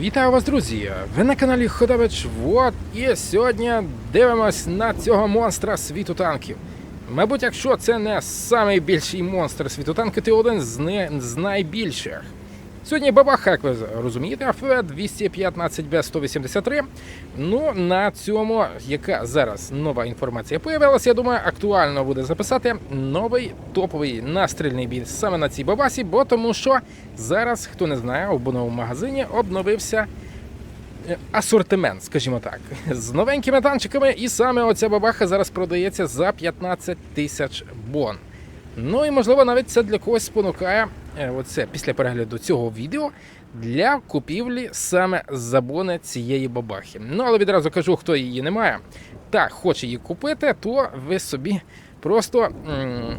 Вітаю вас, друзі! Ви на каналі Ходович Вот і сьогодні дивимось на цього монстра світу танків. Мабуть, якщо це не найбільший монстр світу танків, то один з, найбільших. Сьогодні бабаха, як ви розумієте, АФВ 215 б 183 Ну, на цьому, яка зараз нова інформація появилася, я думаю, актуально буде записати новий топовий настрільний бій саме на цій бабасі, бо тому що зараз, хто не знає, у новому магазині обновився е, асортимент, скажімо так, з новенькими танчиками, і саме оця бабаха зараз продається за 15 тисяч бон. Ну і можливо навіть це для когось спонукає оце після перегляду цього відео для купівлі саме забони цієї бабахи. Ну але відразу кажу, хто її не має та хоче її купити, то ви собі просто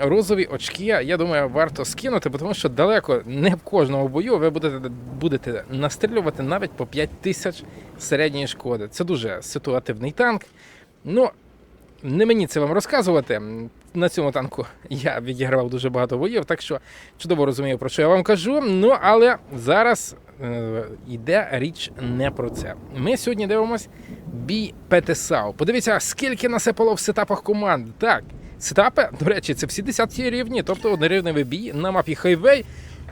розові очки, я думаю, варто скинути, тому що далеко не в кожному бою ви будете, будете настрілювати навіть по 5 тисяч середньої шкоди. Це дуже ситуативний танк. Ну, не мені це вам розказувати. На цьому танку я відігравав дуже багато боїв, так що чудово розумію, про що я вам кажу. Ну але зараз е, йде річ не про це. Ми сьогодні дивимось бій ПТСАУ. Подивіться, скільки насипало в сетапах команд. Так, сетапи, до речі, це всі 10 рівні, тобто однорівневий бій на мапі Хайвей.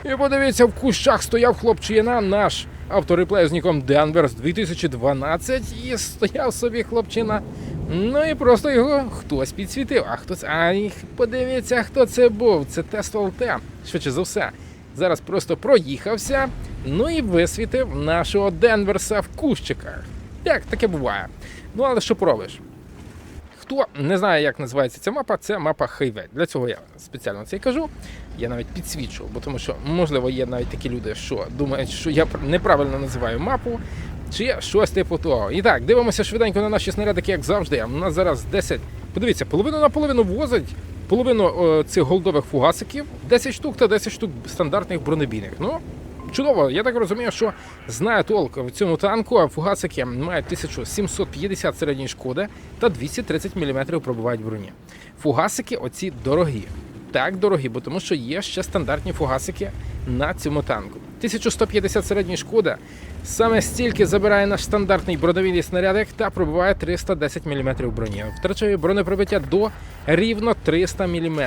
І подивіться, в кущах стояв хлопчина, наш автореплей з ніком Денверс 2012, і стояв собі хлопчина. Ну і просто його хтось підсвітив. А хто це? А їх подивіться, хто це був. Це тест ЛТ. Швидше за все. Зараз просто проїхався, ну і висвітив нашого Денверса в кущиках. Як таке буває. Ну але що пробиш? Хто не знає, як називається ця мапа, це мапа Хайвей. Для цього я спеціально це і кажу. Я навіть підсвічу, бо тому що, можливо, є навіть такі люди, що думають, що я неправильно називаю мапу, чи щось типу того. І так, дивимося швиденько на наші снарядики, як завжди. У нас зараз 10. Подивіться, половину на половину возить, половину о, цих голдових фугасиків, 10 штук та 10 штук стандартних бронебійних. Ну, Чудово, я так розумію, що знає толк в цьому танку, а фугасики мають 1750 середньої шкоди та 230 мм пробувають броні. Фугасики оці дорогі. Так дорогі, бо тому що є ще стандартні фугасики на цьому танку. 1150 середньої шкоди. Саме стільки забирає наш стандартний броневільний снарядик та пробиває 310 мм броні. Втрачає бронепробиття до рівно 300 мм.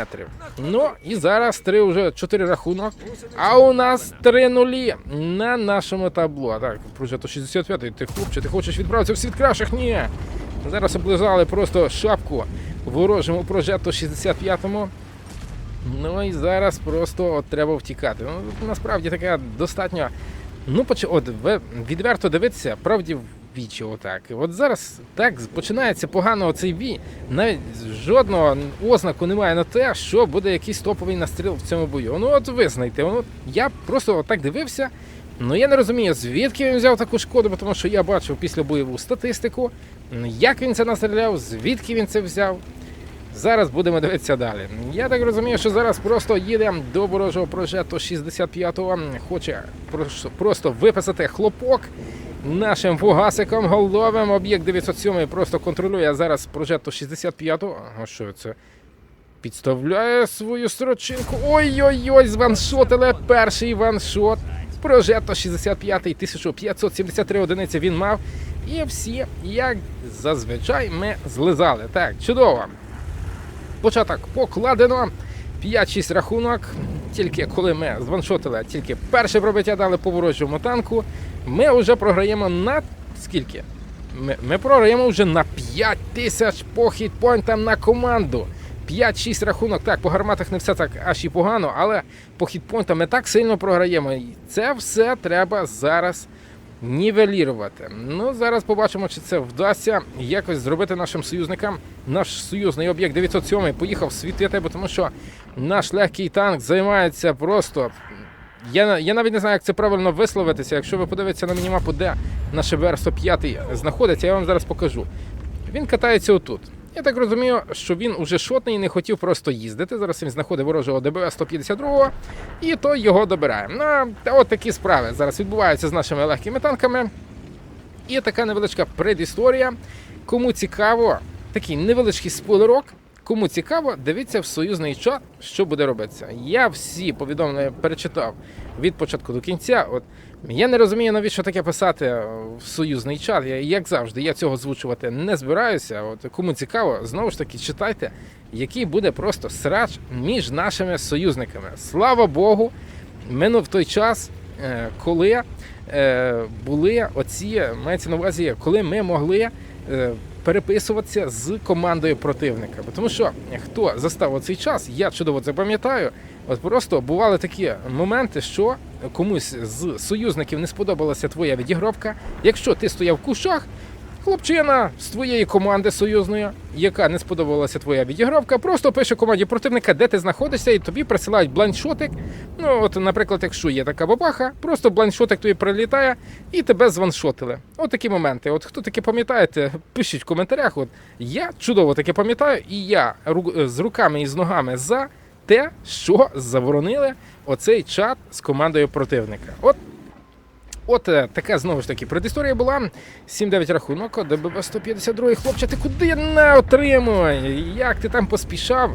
Ну і зараз три вже 4 рахунок. А у нас 3 нулі на нашому табло. Так, прожето 65-й. Ти хлопче, ти хочеш відправитися в світ кращих? Ні. Зараз облизали просто шапку ворожому прожету 65-му. Ну і зараз просто от треба втікати. Ну, насправді така достатньо. Ну, поч... от ви відверто дивитися, правді в вічі, отак. От зараз так починається погано цей бій. Навіть жодного ознаку немає на те, що буде якийсь топовий настріл в цьому бою. Ну от визнайте, ну, я просто отак дивився. Ну я не розумію, звідки він взяв таку шкоду, тому що я бачив після бойову статистику, як він це настріляв, звідки він це взяв. Зараз будемо дивитися далі. Я так розумію, що зараз просто їде до ворожого прожету 65-го. Хоче просто виписати хлопок нашим фугасиком головим. Об'єкт 907 просто контролює зараз прожету 65-го. А що це? Підставляє свою строчинку. Ой-ой-ой, званшотили перший ваншот. Прожето 65-й, 1573 одиниці він мав. І всі, як зазвичай, ми злизали. Так, чудово. Початок покладено. 5-6 рахунок. Тільки коли ми званшотили, тільки перше пробиття дали по ворожому танку. Ми вже програємо на скільки? Ми, ми програємо вже на 5 тисяч по хітпойнтам на команду. 5-6 рахунок. Так, по гарматах не все так аж і погано, але по хітпойнтам ми так сильно програємо. І це все треба зараз нівелірувати. Ну, зараз побачимо, чи це вдасться якось зробити нашим союзникам. Наш союзний об'єкт 907 поїхав світити, бо тому що наш легкий танк займається просто. Я, я навіть не знаю, як це правильно висловитися. Якщо ви подивитеся на мінімапу, де наш БР-105 знаходиться, я вам зараз покажу. Він катається отут. Я так розумію, що він уже шотний і не хотів просто їздити. Зараз він знаходить ворожого ДБ 152 і той його добирає. Ну, та от такі справи зараз відбуваються з нашими легкими танками. І така невеличка предісторія. Кому цікаво, такий невеличкий спойлерок. Кому цікаво, дивіться в союзний чат, що буде робитися. Я всі повідомлення перечитав від початку до кінця. От я не розумію, навіщо таке писати в союзний чат. Я, як завжди, я цього озвучувати не збираюся. От кому цікаво, знову ж таки читайте, який буде просто срач між нашими союзниками. Слава Богу, минув той час, е, коли е, були оці, мається на увазі, коли ми могли. Переписуватися з командою противника. Тому що хто застав цей час, я чудово це пам'ятаю. От просто бували такі моменти, що комусь з союзників не сподобалася твоя відігровка. Якщо ти стояв в кущах, хлопчина з твоєї команди союзної, яка не сподобалася твоя відігровка, просто пише команді противника, де ти знаходишся, і тобі присилають блайндшотик. Ну, от, наприклад, якщо є така бабаха, просто блайндшотик тобі прилітає і тебе званшотили. От такі моменти. От хто таке пам'ятаєте, пишіть в коментарях. От я чудово таке пам'ятаю, і я ру- з руками і з ногами за те, що заборонили оцей чат з командою противника. От От е, така знову ж таки предісторія була. 7-9 рахунок, ДББ 152 хлопче, ти куди не отримуй? Як ти там поспішав?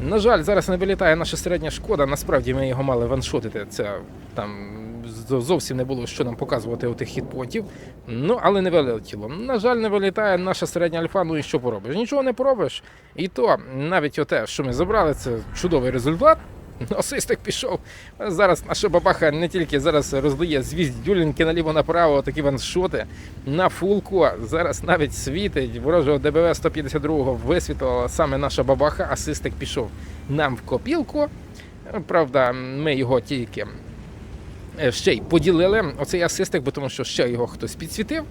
На жаль, зараз не вилітає наша середня шкода. Насправді ми його мали ваншотити. Це там зовсім не було що нам показувати у тих хітпотів. Ну, але не вилетіло. На жаль, не вилітає наша середня альфа. Ну і що поробиш? Нічого не поробиш. І то навіть оте, що ми забрали, це чудовий результат. Асистик пішов. Зараз наша бабаха не тільки зараз роздає звість наліво направо, такі ваншоти на фулку. Зараз навіть світить ворожого ДБВ 152 висвітлила саме наша бабаха. Асистик пішов нам в копілку. Правда, ми його тільки ще й поділили оцей асистик, бо тому що ще його хтось підсвітив.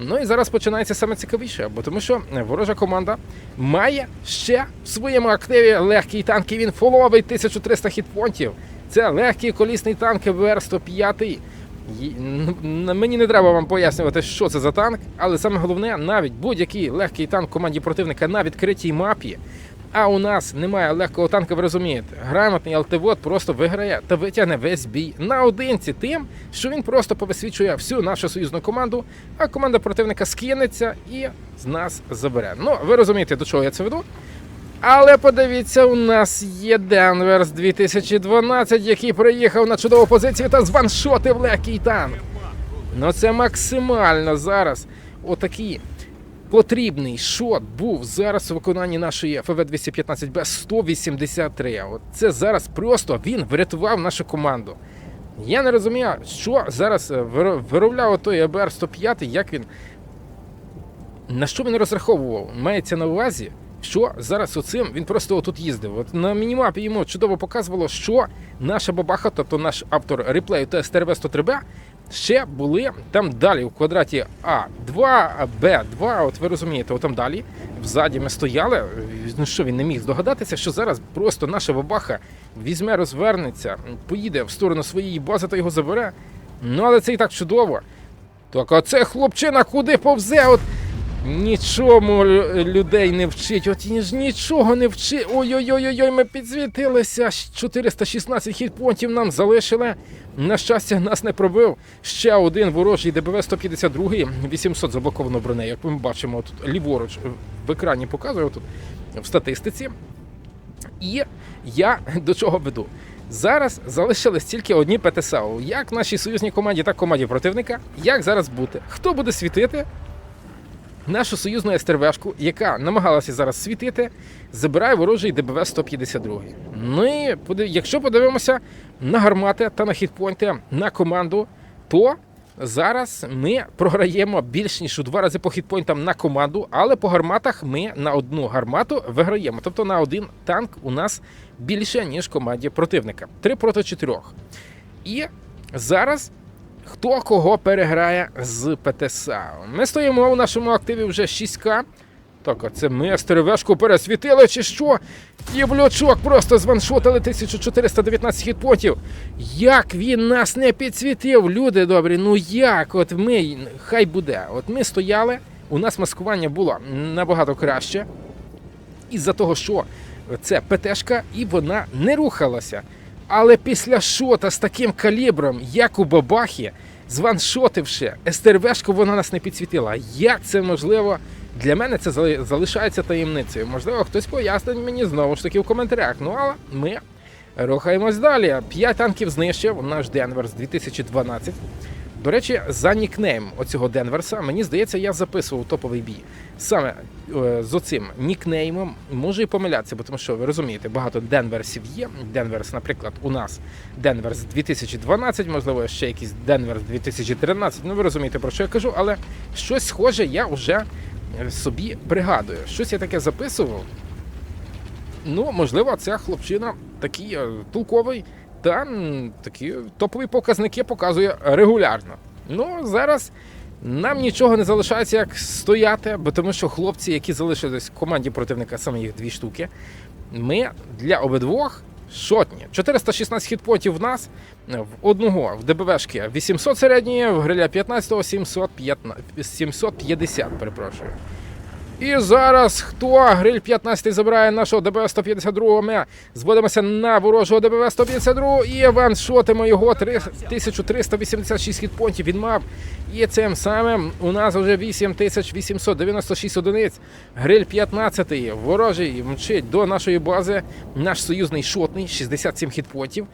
Ну і зараз починається саме цікавіше, бо тому що е, ворожа команда має ще в своєму активі легкий танк, і він фоловий 1300 хітпонтів. Це легкий колісний танк ВР-105. Й- н- н- Мені не треба вам пояснювати, що це за танк, але саме головне, навіть будь-який легкий танк команді противника на відкритій мапі. А у нас немає легкого танка, ви розумієте. Грамотний алтивод просто виграє та витягне весь бій наодинці тим, що він просто повисвічує всю нашу союзну команду, а команда противника скинеться і з нас забере. Ну, ви розумієте, до чого я це веду. Але подивіться, у нас є Денверс 2012, який приїхав на чудову позицію та званшотив легкий танк. Ну це максимально зараз отакий потрібний шот був зараз у виконанні нашої ФВ 215 Б 183. От це зараз просто він врятував нашу команду. Я не розумію, що зараз е, виробляв той АБР 105, як він. На що він розраховував? Мається на увазі, що зараз оцим він просто отут їздив. От на мінімапі йому чудово показувало, що наша бабаха, тобто наш автор реплею ТСТРВ 103Б, ще були там далі у квадраті А2, Б2. От ви розумієте, там далі. Взаді ми стояли. Ну що він не міг здогадатися, що зараз просто наша бабаха візьме, розвернеться, поїде в сторону своєї бази та його забере. Ну але це і так чудово. Так, а це хлопчина куди повзе? От нічому людей не вчить. От ж нічого не вчить. Ой-ой-ой, ми підсвітилися. 416 хітпонтів нам залишили. На щастя, нас не пробив. Ще один ворожий ДБВ 152, 800 заблоковано бронею. Як ми бачимо, тут ліворуч в екрані показує тут в статистиці. І я до чого веду? Зараз залишились тільки одні ПТСАУ. Як нашій союзній команді, так і команді противника. Як зараз бути? Хто буде світити? Нашу союзну СТРВшку, яка намагалася зараз світити, забирає ворожий ДБВ 152. Ну і якщо подивимося на гармати та на хітпойнти на команду, то зараз ми програємо більш ніж у два рази по хітпойнтам на команду, але по гарматах ми на одну гармату виграємо. Тобто на один танк у нас більше, ніж команді противника. Три проти чотирьох. І зараз хто кого переграє з ПТСА. Ми стоїмо у нашому активі вже 6К. Так, а це ми стеревешку пересвітили чи що? Євлючок просто званшотили 1419 хітпотів. Як він нас не підсвітив, люди добрі, ну як? От ми, хай буде. От ми стояли, у нас маскування було набагато краще. Із-за того, що це ПТшка, і вона не рухалася. Але після шота з таким калібром, як у Бабахі, званшотивши СТРВшку, вона нас не підсвітила. Як це можливо? Для мене це залишається таємницею. Можливо, хтось пояснить мені знову ж таки в коментарях. Ну але ми рухаємось далі. П'ять танків знищив наш Денверс 2012. До речі, за нікнейм оцього Денверса, мені здається, я записував топовий бій. Саме е, з оцим нікнеймом можу і помилятися, бо тому що ви розумієте, багато Денверсів є. Денверс, наприклад, у нас Денверс 2012, можливо, ще якийсь Денверс 2013. Ну ви розумієте, про що я кажу, але щось схоже я вже е, собі пригадую. Щось я таке записував. Ну, можливо, ця хлопчина такий е, толковий та такі топові показники показує регулярно. Ну, зараз нам нічого не залишається, як стояти, бо тому що хлопці, які залишились в команді противника, саме їх дві штуки, ми для обидвох шотні. 416 хітпотів в нас, в одного в ДБВшки 800 середньої, в гриля 15 715, 750, перепрошую. І зараз хто гриль 15 забирає нашого ДБВ 152 Ми зводимося на ворожого ДБВ 152 і ваншотимо його 3 1386 хітпонтів. Він мав. І цим самим у нас вже 8896 одиниць. Гриль 15 ворожий мчить до нашої бази. Наш союзний шотний 67 хітпонтів.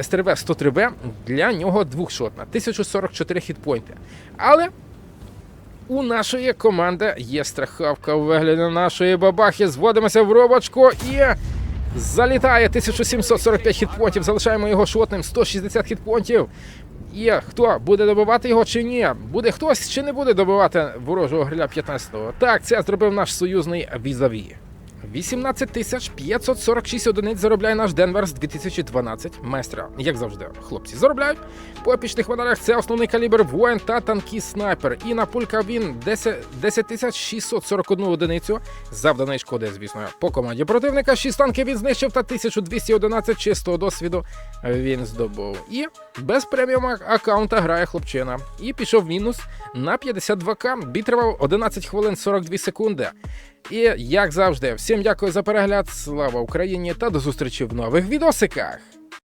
СТРВ 103Б для нього двохшотна 1044 хітпойнти. Але у нашої команди є страховка у вигляді нашої бабахи. Зводимося в робочку і залітає 1745 хітпонтів. Залишаємо його шотним 160 хітпонтів. І хто буде добивати його чи ні? Буде хтось чи не буде добивати ворожого гриля 15-го? Так, це зробив наш союзний візаві. 18 тисяч 546 одиниць заробляє наш Денверс 2012 майстра. Як завжди, хлопці заробляють. По епічних медалях це основний калібр воїн та танкіст снайпер. І на пулька він 10 10 тисяч 641 одиницю завданої шкоди, звісно. По команді противника 6 танків він знищив та 1211 чистого досвіду він здобув. І без преміум аккаунта грає хлопчина. І пішов мінус на 52к. Бій тривав 11 хвилин 42 секунди. І як завжди, всім дякую за перегляд. Слава Україні та до зустрічі в нових відосиках.